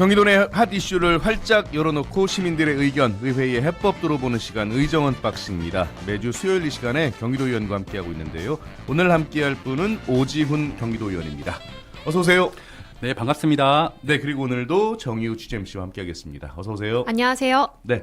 경기도 내 핫 이슈를 활짝 열어놓고 시민들의 의견, 의회의 해법 들어보는 시간 의정원 박스입니다. 매주 수요일 이 시간에 경기도 의원과 함께하고 있는데요. 오늘 함께할 분은 오지훈 경기도 의원입니다. 어서 오세요. 네, 반갑습니다. 네, 그리고 오늘도 정의우 취재 MC와 함께하겠습니다. 어서 오세요. 안녕하세요. 네,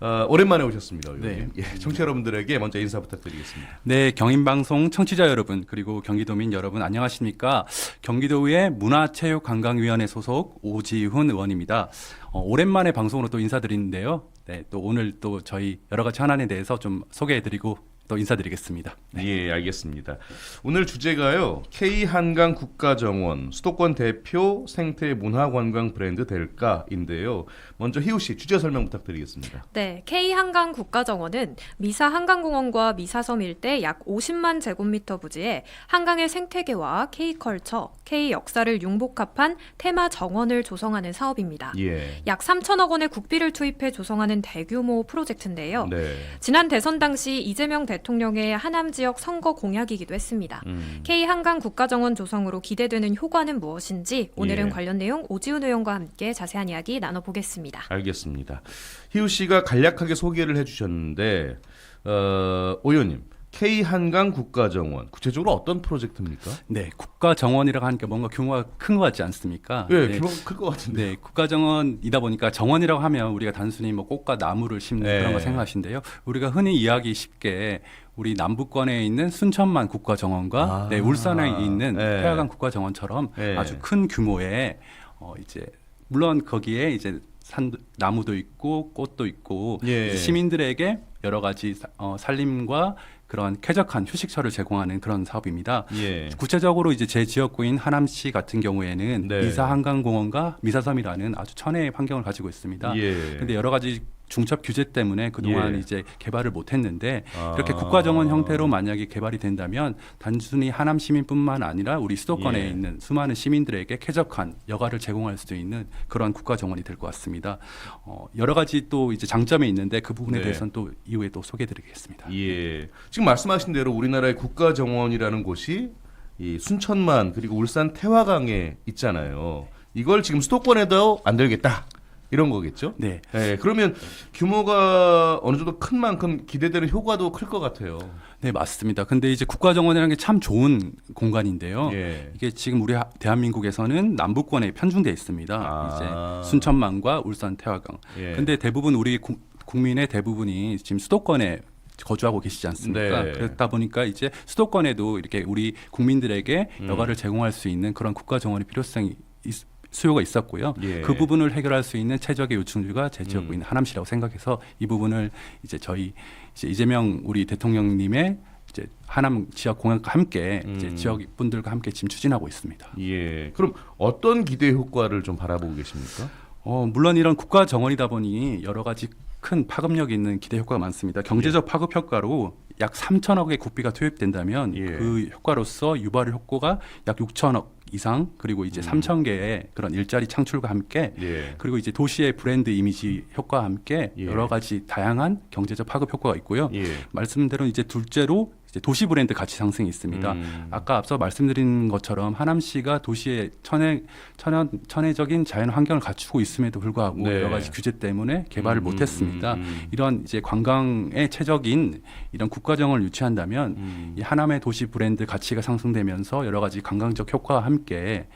어, 오랜만에 오셨습니다. 의원님. 네. 예, 청취자 여러분들에게 먼저 인사 부탁드리겠습니다. 네, 경인방송 청취자 여러분, 그리고 경기도민 여러분 안녕하십니까? 경기도의 문화체육관광위원회 소속 오지훈 의원입니다. 어, 오랜만에 방송으로 또 인사드리는데요. 네, 또 오늘 또 저희 여러 가지 현안에 대해서 좀 소개해드리고 또 인사드리겠습니다. 예, 알겠습니다. 오늘 주제가요. K 한강 국가정원 수도권 대표 생태 문화관광 브랜드 될까인데요. 먼저 희우 씨 주제 설명 부탁드리겠습니다. 네, K 한강 국가정원은 미사 한강공원과 미사섬 일대 약 50만 제곱미터 부지에 한강의 생태계와 K 컬처, K 역사를 융복합한 테마 정원을 조성하는 사업입니다. 예. 약 3천억 원의 국비를 투입해 조성하는 대규모 프로젝트인데요. 네. 지난 대선 당시 이재명 대 통령의 하남 지역 선거 공약이기도 했습니다. 음. K 한강 국가정원 조성으로 기대되는 효과는 무엇인지 오늘은 예. 관련 내용 오지훈 의원과 함께 자세한 이야기 나눠보겠습니다. 알겠습니다. 희우 씨가 간략하게 소개를 해주셨는데 어, 오 의원님 K 한강 국가정원 구체적으로 어떤 프로젝트입니까? 네, 국가정원이라고 하니까 뭔가 규모가 큰 것 같지 않습니까? 예, 네, 규모가 클 것 같은데. 네, 국가정원이다 보니까 정원이라고 하면 우리가 단순히 뭐 꽃과 나무를 심는 네. 그런 거 생각하시는데요. 우리가 흔히 이야기 쉽게 우리 남부권에 있는 순천만 국가정원과 아. 네, 울산에 있는 네. 태화강 국가정원처럼 네. 아주 큰 규모의 어 이제 물론 거기에 이제 산 나무도 있고 꽃도 있고 예. 시민들에게 여러 가지 사- 어, 살림과 그런 쾌적한 휴식처를 제공하는 그런 사업입니다. 예. 구체적으로 이제 제 지역구인 하남시 같은 경우에는 네. 미사 한강공원과 미사섬이라는 아주 천혜의 환경을 가지고 있습니다. 예. 근데 여러 가지 중첩 규제 때문에 그동안 예. 이제 개발을 못 했는데 아. 이렇게 국가정원 형태로 만약에 개발이 된다면 단순히 하남 시민뿐만 아니라 우리 수도권에 예. 있는 수많은 시민들에게 쾌적한 여가를 제공할 수 있는 그런 국가정원이 될 것 같습니다. 어, 여러 가지 또 이제 장점이 있는데 그 부분에 네. 대해서는 또 이후에 또 소개해드리겠습니다. 예. 지금 말씀하신 대로 우리나라의 국가정원이라는 곳이 이 순천만 그리고 울산 태화강에 있잖아요. 이걸 지금 수도권에도 안 들겠다 이런 거겠죠? 네. 예. 그러면 규모가 어느 정도 큰 만큼 기대되는 효과도 클 것 같아요. 네, 맞습니다. 근데 이제 국가정원이라는 게 참 좋은 공간인데요. 예. 이게 지금 우리 하- 대한민국에서는 남부권에 편중돼 있습니다. 아. 이제 순천만과 울산 태화강. 예. 근데 대부분 우리 국- 국민의 대부분이 지금 수도권에 거주하고 계시지 않습니까? 네. 그렇다 보니까 이제 수도권에도 이렇게 우리 국민들에게 음. 여가를 제공할 수 있는 그런 국가 정원의 필요성이 있- 수요가 있었고요. 예. 그 부분을 해결할 수 있는 최적의 요충지가 제 지역구 음. 있는 하남시라고 생각해서 이 부분을 이제 저희 이제 이재명 우리 대통령님의 이제 하남 지역 공약과 함께 이제 음. 지역 분들과 함께 지금 추진하고 있습니다. 예. 그럼 어떤 기대 효과를 좀 바라보고 계십니까? 어, 물론 이런 국가 정원이다 보니 여러 가지 큰 파급력이 있는 기대 효과가 많습니다. 경제적 파급 효과로 약 3천억의 국비가 투입된다면 예. 그 효과로서 유발 효과가 약 6천억 이상 그리고 이제 음. 3천 개의 그런 일자리 창출과 함께 예. 그리고 이제 도시의 브랜드 이미지 효과와 함께 예. 여러 가지 다양한 경제적 파급 효과가 있고요. 예. 말씀대로 이제 둘째로 도시 브랜드 가치 상승이 있습니다. 음. 아까 앞서 말씀드린 것처럼 하남시가 도시의 천혜 천연 천혜적인 자연 환경을 갖추고 있음에도 불구하고 네. 여러 가지 규제 때문에 개발을 음, 못했습니다. 음, 음. 이런 이제 관광에 최적인 이런 국가정을 유치한다면 음. 이 하남의 도시 브랜드 가치가 상승되면서 여러 가지 관광적 효과와 함께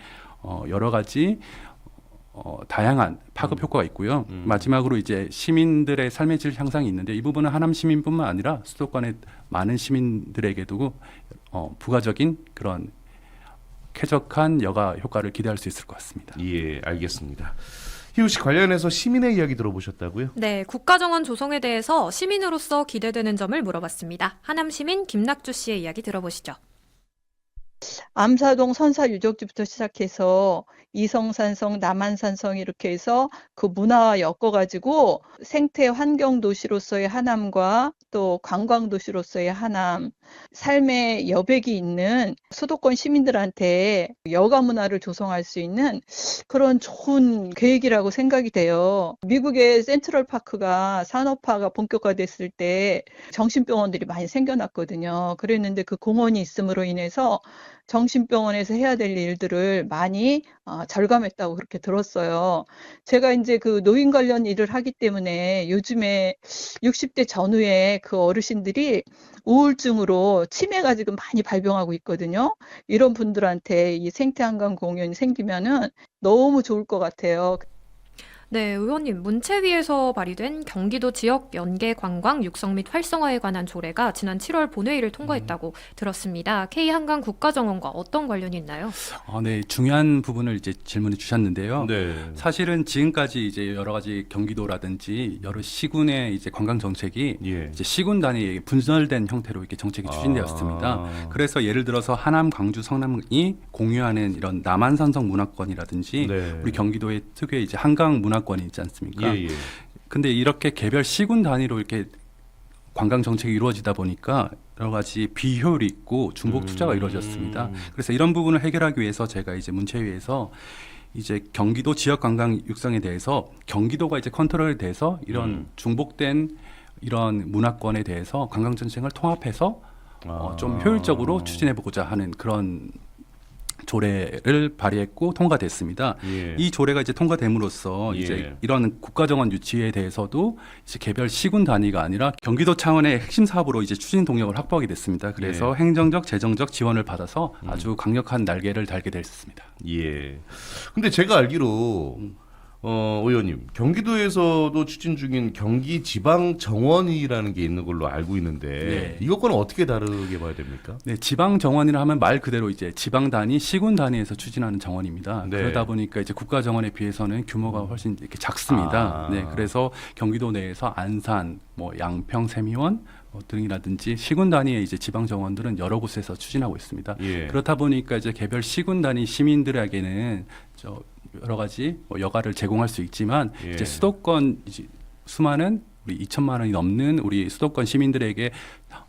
어, 여러 가지 어, 다양한 파급 효과가 있고요. 음. 마지막으로 이제 시민들의 삶의 질 향상이 있는데 이 부분은 하남 시민뿐만 아니라 수도권의 많은 시민들에게도 어, 부가적인 그런 쾌적한 여가 효과를 기대할 수 있을 것 같습니다. 예, 알겠습니다. 희우 씨 관련해서 시민의 이야기 들어보셨다고요? 네, 국가정원 조성에 대해서 시민으로서 기대되는 점을 물어봤습니다. 하남 시민 김낙주 씨의 이야기 들어보시죠. 암사동 선사 유적지부터 시작해서 이성산성, 남한산성 이렇게 해서 그 문화와 엮어가지고 생태 환경 도시로서의 하남과 또 관광 도시로서의 하남, 삶의 여백이 있는 수도권 시민들한테 여가 문화를 조성할 수 있는 그런 좋은 계획이라고 생각이 돼요. 미국의 센트럴 파크가 산업화가 본격화됐을 때 정신병원들이 많이 생겨났거든요. 그랬는데 그 공원이 있음으로 인해서 정신병원에서 해야 될 일들을 많이 어, 절감했다고 그렇게 들었어요. 제가 이제 그 노인 관련 일을 하기 때문에 요즘에 60대 전후에 그 어르신들이 우울증으로 치매가 지금 많이 발병하고 있거든요. 이런 분들한테 이 생태한강 공연이 생기면은 너무 좋을 것 같아요. 네, 의원님, 문체위에서 발의된 경기도 지역 연계 관광 육성 및 활성화에 관한 조례가 지난 7월 본회의를 통과했다고 들었습니다. K 한강 국가정원과 어떤 관련이 있나요? 어, 네, 중요한 부분을 이제 질문해 주셨는데요. 네. 사실은 지금까지 이제 여러 가지 경기도라든지 여러 시군의 이제 관광 정책이 예. 이제 시군 단위에 분열된 형태로 이렇게 정책이 추진되었습니다. 아. 그래서 예를 들어서 하남, 광주, 성남이 공유하는 이런 남한산성 문화권이라든지 네. 우리 경기도의 특유의 이제 한강 문화 권이 있지 않습니까? 예, 예. 근데 이렇게 개별 시군 단위로 이렇게 관광 정책이 이루어지다 보니까 여러 가지 비효율이 있고 중복 투자가 음. 이루어졌습니다. 그래서 이런 부분을 해결하기 위해서 제가 이제 문체위에서 이제 경기도 지역 관광 육성에 대해서 경기도가 이제 컨트롤에 대해서 이런 음. 중복된 이런 문화권에 대해서 관광 정책을 통합해서 어, 좀 아. 효율적으로 추진해 보고자 하는 그런 조례를 발의했고 통과됐습니다. 예. 이 조례가 이제 통과됨으로써 예. 이제 이런 국가정원 유치에 대해서도 이제 개별 시군 단위가 아니라 경기도 차원의 핵심 사업으로 이제 추진 동력을 확보하게 됐습니다. 그래서 예. 행정적, 재정적 지원을 받아서 음. 아주 강력한 날개를 달게 됐습니다. 예. 근데 제가 알기로 어, 의원님, 경기도에서도 추진 중인 경기 지방 정원이라는 게 있는 걸로 알고 있는데 네. 이것과는 어떻게 다르게 봐야 됩니까? 네, 지방 정원이라 하면 말 그대로 이제 지방 단위, 시군 단위에서 추진하는 정원입니다. 네. 그러다 보니까 이제 국가 정원에 비해서는 규모가 훨씬 이렇게 작습니다. 아. 네, 그래서 경기도 내에서 안산, 뭐 양평, 세미원 뭐 등이라든지 시군 단위의 이제 지방 정원들은 여러 곳에서 추진하고 있습니다. 예. 그렇다 보니까 이제 개별 시군 단위 시민들에게는 저 여러 가지 뭐 여가를 제공할 수 있지만 예. 이제 수도권 이제 수많은 우리 2천만 원이 넘는 우리 수도권 시민들에게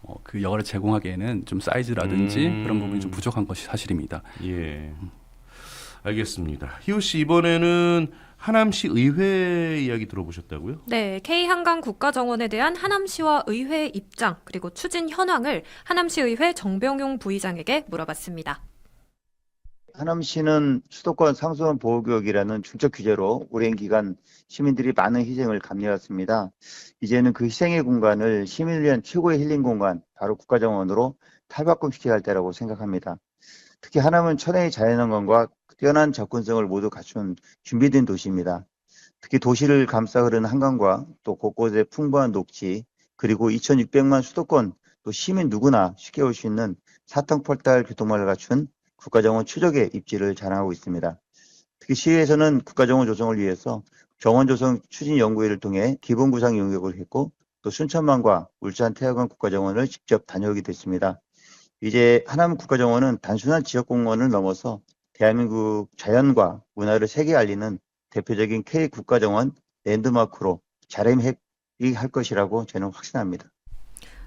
어, 그 여가를 제공하기에는 좀 사이즈라든지 음. 그런 부분이 좀 부족한 것이 사실입니다. 예. 알겠습니다. 희우 씨 이번에는 하남시 의회 이야기 들어보셨다고요? 네, K 한강 국가정원에 대한 하남시와 의회 입장 그리고 추진 현황을 하남시 의회 정병용 부의장에게 물어봤습니다. 하남시는 수도권 상수원 보호구역이라는 중적 규제로 오랜 기간 시민들이 많은 희생을 감내했습니다. 이제는 그 희생의 공간을 시민을 위한 최고의 힐링 공간, 바로 국가정원으로 탈바꿈시켜야 할 때라고 생각합니다. 특히 하남은 천혜의 자연환경과 뛰어난 접근성을 모두 갖춘 준비된 도시입니다. 특히 도시를 감싸 흐르는 한강과 또 곳곳에 풍부한 녹지, 그리고 2,600만 수도권 또 시민 누구나 쉽게 올 수 있는 사탕 펄달 교통망을 갖춘 국가정원 추적의 입지를 자랑하고 있습니다. 특히 시에서는 국가정원 조성을 위해서 정원 조성 추진 연구회를 통해 기본 구상 용역을 했고 또 순천만과 울산 태화강 국가정원을 직접 다녀오게 됐습니다. 이제 하남 국가정원은 단순한 지역공원을 넘어서 대한민국 자연과 문화를 세계에 알리는 대표적인 K 국가정원 랜드마크로 자리매할 것이라고 저는 확신합니다.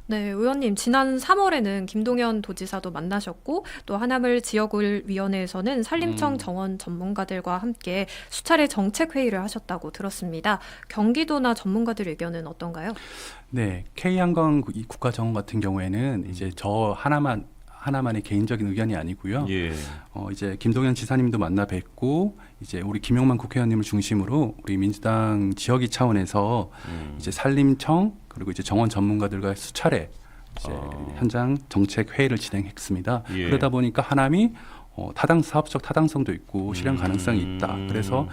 네, 의원님, 지난 3월에는 김동연 도지사도 만나셨고, 또 하남을 지역을 위원회에서는 산림청 음. 정원 전문가들과 함께 수차례 정책 회의를 하셨다고 들었습니다. 경기도나 전문가들 의견은 어떤가요? 네, K 한강 이 국가정원 같은 경우에는 이제 저 하나만 하나만의 개인적인 의견이 아니고요. 예. 어, 이제 김동연 지사님도 만나 뵙고 이제 우리 김용만 국회의원님을 중심으로 우리 민주당 지역위 차원에서 음. 이제 산림청 그리고 이제 정원 전문가들과 수차례 이제 아. 현장 정책 회의를 진행했습니다. 예. 그러다 보니까 하남이 어, 타당 사업적 타당성도 있고 실현 가능성이 있다. 음. 그래서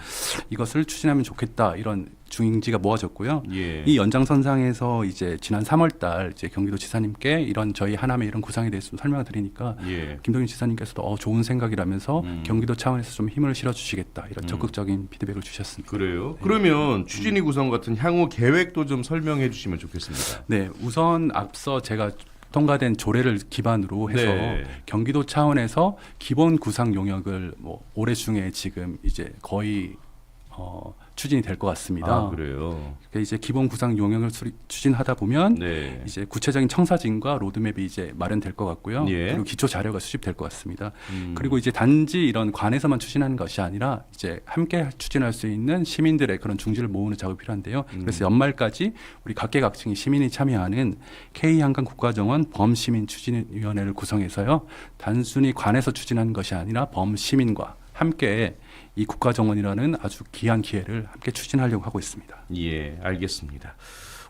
이것을 추진하면 좋겠다 이런 중인지가 모아졌고요. 예. 이 연장선상에서 이제 지난 3월달 이제 경기도 지사님께 이런 저희 하남의 이런 구상에 대해서 좀 설명을 드리니까 예. 김동윤 지사님께서도 어, 좋은 생각이라면서 음. 경기도 차원에서 좀 힘을 실어주시겠다 이런 음. 적극적인 피드백을 주셨습니다. 그래요? 그러면 추진위 구성 같은 향후 계획도 좀 설명해 주시면 좋겠습니다. 네, 우선 앞서 제가 통과된 조례를 기반으로 해서 네. 경기도 차원에서 기본 구상 용역을 뭐 올해 중에 지금 이제 거의 어, 추진이 될 것 같습니다. 아, 그래요. 그러니까 이제 기본 구상 용역을 추진하다 보면 네. 이제 구체적인 청사진과 로드맵이 이제 마련될 것 같고요. 예. 그리고 기초 자료가 수집될 것 같습니다. 음. 그리고 이제 단지 이런 관에서만 추진하는 것이 아니라 이제 함께 추진할 수 있는 시민들의 그런 중지를 모으는 작업이 필요한데요. 음. 그래서 연말까지 우리 각계각층의 시민이 참여하는 K 한강 국가정원 범시민 추진위원회를 구성해서요. 단순히 관에서 추진하는 것이 아니라 범시민과 함께 이 국가정원이라는 아주 귀한 기회를 함께 추진하려고 하고 있습니다. 예, 알겠습니다.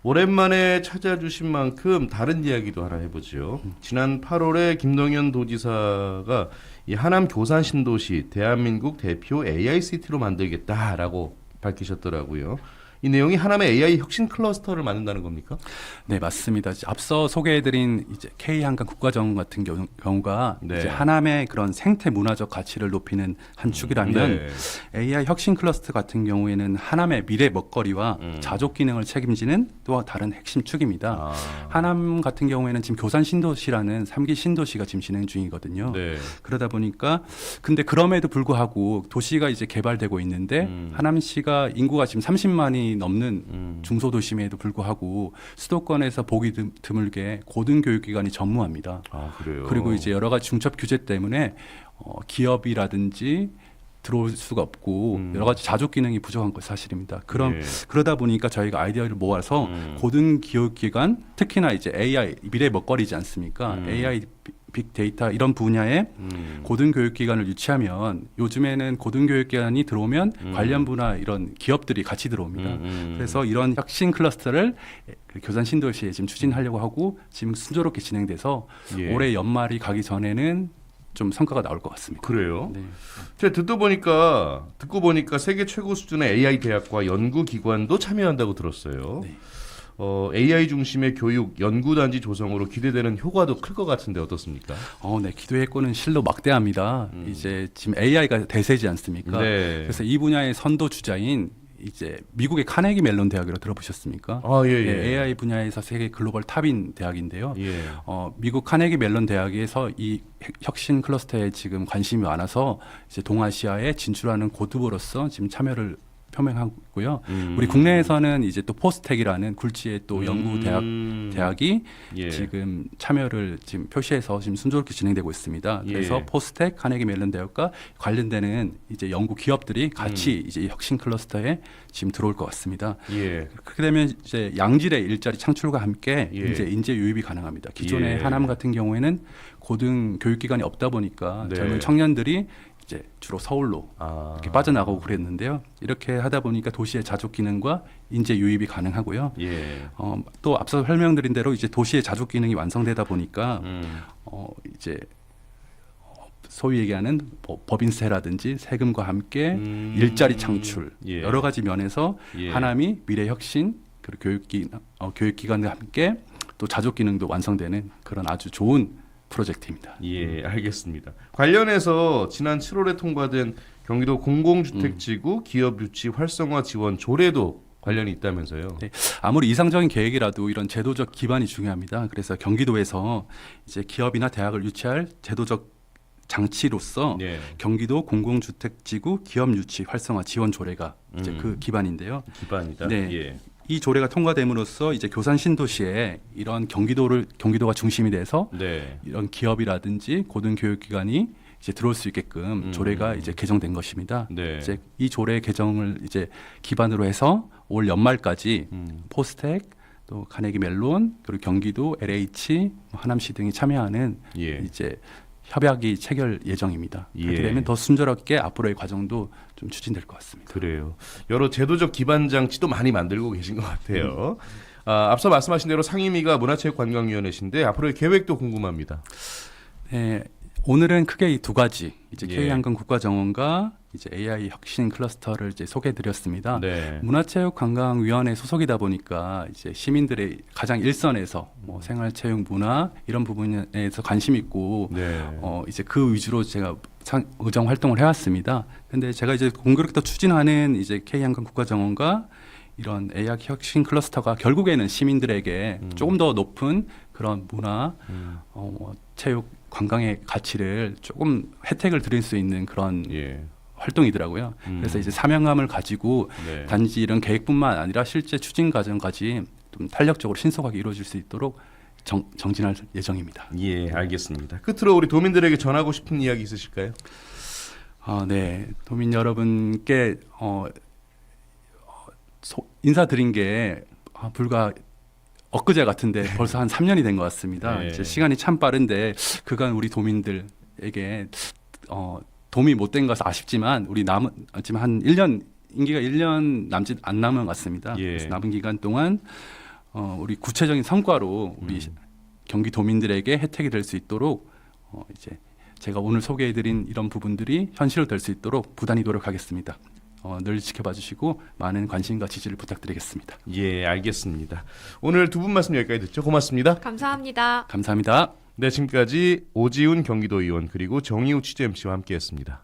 오랜만에 찾아주신 만큼 다른 이야기도 하나 해보죠. 지난 8월에 김동연 도지사가 이 하남 교산 신도시 대한민국 대표 AICT로 만들겠다라고 밝히셨더라고요. 이 내용이 하남의 AI 혁신 클러스터를 만든다는 겁니까? 네, 맞습니다. 앞서 소개해드린 이제 K 한강 국가정원 같은 경우, 경우 가 네. 이제 하남의 그런 생태 문화적 가치를 높이는 한 축이라면 네. AI 혁신 클러스터 같은 경우에는 하남의 미래 먹거리와 음. 자족 기능을 책임지는 또 다른 핵심 축입니다. 아, 하남 같은 경우에는 지금 교산 신도시라는 삼기 신도시가 지금 진행 중이거든요. 네. 그러다 보니까 근데 그럼에도 불구하고 도시가 이제 개발되고 있는데 음. 하남시가 인구가 지금 30만이 넘는 음. 중소도심에도 불구하고 수도권에서 보기 드- 드물게 고등교육기관이 전무합니다. 아, 그래요. 그리고 이제 여러 가지 중첩 규제 때문에 어, 기업이라든지 들어올 수가 없고 음. 여러 가지 자족 기능이 부족한 것 사실입니다. 그럼 예. 그러다 보니까 저희가 아이디어를 모아서 음. 고등 기업 기관 특히나 이제 AI 미래 먹거리지 않습니까? 음. AI 비- 빅데이터 이런 분야에 음. 고등교육기관을 유치하면 요즘에는 고등교육기관이 들어오면 음. 관련부나 이런 기업들이 같이 들어옵니다. 음, 음. 그래서 이런 혁신 클러스터를 그 교산 신도시에 지금 추진하려고 하고 지금 순조롭게 진행돼서 예. 올해 연말이 가기 전에는 좀 성과가 나올 것 같습니다. 그래요. 네. 제가 듣도 보니까 듣고 보니까 세계 최고 수준의 AI 대학과 연구 기관도 참여한다고 들었어요. 네. 어, AI 중심의 교육 연구 단지 조성으로 기대되는 효과도 클 것 같은데 어떻습니까? 어, 네. 기도의 권은 실로 막대합니다. 음. 이제 지금 AI가 대세지 않습니까? 네. 그래서 이 분야의 선도 주자인 이제 미국의 카네기 멜론 대학이라고 들어보셨습니까? 아, 예, 예. 네, AI 분야에서 세계 글로벌 탑인 대학인데요. 예. 어, 미국 카네기 멜론 대학에서 이 혁- 혁신 클러스터에 지금 관심이 많아서 이제 동아시아에 진출하는 고두보로서 지금 참여를 표명하고 있고요. 음. 우리 국내에서는 이제 또 포스텍이라는 굴지의 또 연구 대학 음. 대학이 예. 지금 참여를 지금 표시해서 지금 순조롭게 진행되고 있습니다. 그래서 예. 포스텍, 카네기 멜론 대학과 관련되는 이제 연구 기업들이 같이 이제 이 혁신 클러스터에 지금 들어올 것 같습니다. 예. 그렇게 되면 이제 양질의 일자리 창출과 함께 예. 이제 인재 유입이 가능합니다. 기존의 예. 하남 같은 경우에는 고등 교육 기관이 없다 보니까 네. 젊은 청년들이 이제 주로 서울로 아. 이렇게 빠져나가고 그랬는데요. 이렇게 하다 보니까 도시의 자족 기능과 인재 유입이 가능하고요. 예. 어, 또 앞서 설명드린 대로 이제 도시의 자족 기능이 완성되다 보니까 음. 어, 이제 어, 소위 얘기하는 법- 법인세라든지 세금과 함께 음. 일자리 창출 예. 여러 가지 면에서 예. 하남이 미래 혁신 그리고 교육기 어, 교육기관과 함께 또 자족 기능도 완성되는 그런 아주 좋은 프로젝트입니다. 예, 알겠습니다. 관련해서 지난 7월에 통과된 경기도 공공주택지구 기업 유치 활성화 지원 조례도 관련이 있다면서요. 네. 아무리 이상적인 계획이라도 이런 제도적 기반이 중요합니다. 그래서 경기도에서 이제 기업이나 대학을 유치할 제도적 장치로서 네. 경기도 공공주택지구 기업 유치 활성화 지원 조례가 이제 음. 그 기반인데요. 기반이다. 네. 예. 이 조례가 통과됨으로써 이제 교산 신도시에 이런 경기도를 경기도가 중심이 돼서 네. 이런 기업이라든지 고등교육기관이 이제 들어올 수 있게끔 음. 조례가 이제 개정된 것입니다. 네. 이제 이 조례 개정을 이제 기반으로 해서 올 연말까지 음. 포스텍 또 카네기 멜론 그리고 경기도 LH 뭐 하남시 등이 참여하는 예. 이제 협약이 체결 예정입니다. 그렇게 예. 되면 더 순조롭게 앞으로의 과정도 좀 추진될 것 같습니다. 그래요. 여러 제도적 기반 장치도 많이 만들고 계신 것 같아요. 아, 앞서 말씀하신 대로 상임위가 문화체육관광위원회신데 앞으로의 계획도 궁금합니다. 네, 오늘은 크게 이 두 가지 이제 예. K 한강 국가정원과 이제 AI 혁신 클러스터를 이제 소개해드렸습니다. 네. 문화체육관광위원회 소속이다 보니까 이제 시민들의 가장 일선에서 뭐 생활체육 문화 이런 부분에서 관심 있고 네. 어 이제 그 위주로 제가 상- 의정 활동을 해왔습니다. 근데 제가 이제 공교롭게 추진하는 이제 K 한강 국가정원과 이런 AI 혁신 클러스터가 결국에는 시민들에게 음. 조금 더 높은 그런 문화, 음. 어, 뭐 체육, 관광의 가치를 조금 혜택을 드릴 수 있는 그런 예. 활동이더라고요. 음. 그래서 이제 사명감을 가지고 네. 단지 이런 계획뿐만 아니라 실제 추진 과정까지 좀 탄력적으로 신속하게 이루어질 수 있도록 정, 정진할 예정입니다. 예, 알겠습니다. 끝으로 우리 도민들에게 전하고 싶은 이야기 있으실까요? 아, 네. 도민 여러분께 어, 어, 소- 인사드린 게 아, 불과 엊그제 같은데 벌써 한 3년이 된 것 같습니다. 네. 이제 시간이 참 빠른데 그간 우리 도민들에게 어, 도움이 못 된 것은 아쉽지만 우리 남은 지금 한 1년 임기가 1년 남짓 안 남은 것 같습니다. 예. 남은 기간 동안 어, 우리 구체적인 성과로 우리 음. 경기 도민들에게 혜택이 될 수 있도록 어, 이제 제가 오늘 소개해드린 이런 부분들이 현실로 될 수 있도록 부단히 노력하겠습니다. 어, 늘 지켜봐 주시고 많은 관심과 지지를 부탁드리겠습니다. 예, 알겠습니다. 오늘 두 분 말씀 여기까지 듣죠. 고맙습니다. 감사합니다. 감사합니다. 네, 지금까지 오지훈 경기도 의원 그리고 정의우 취재 MC와 함께했습니다.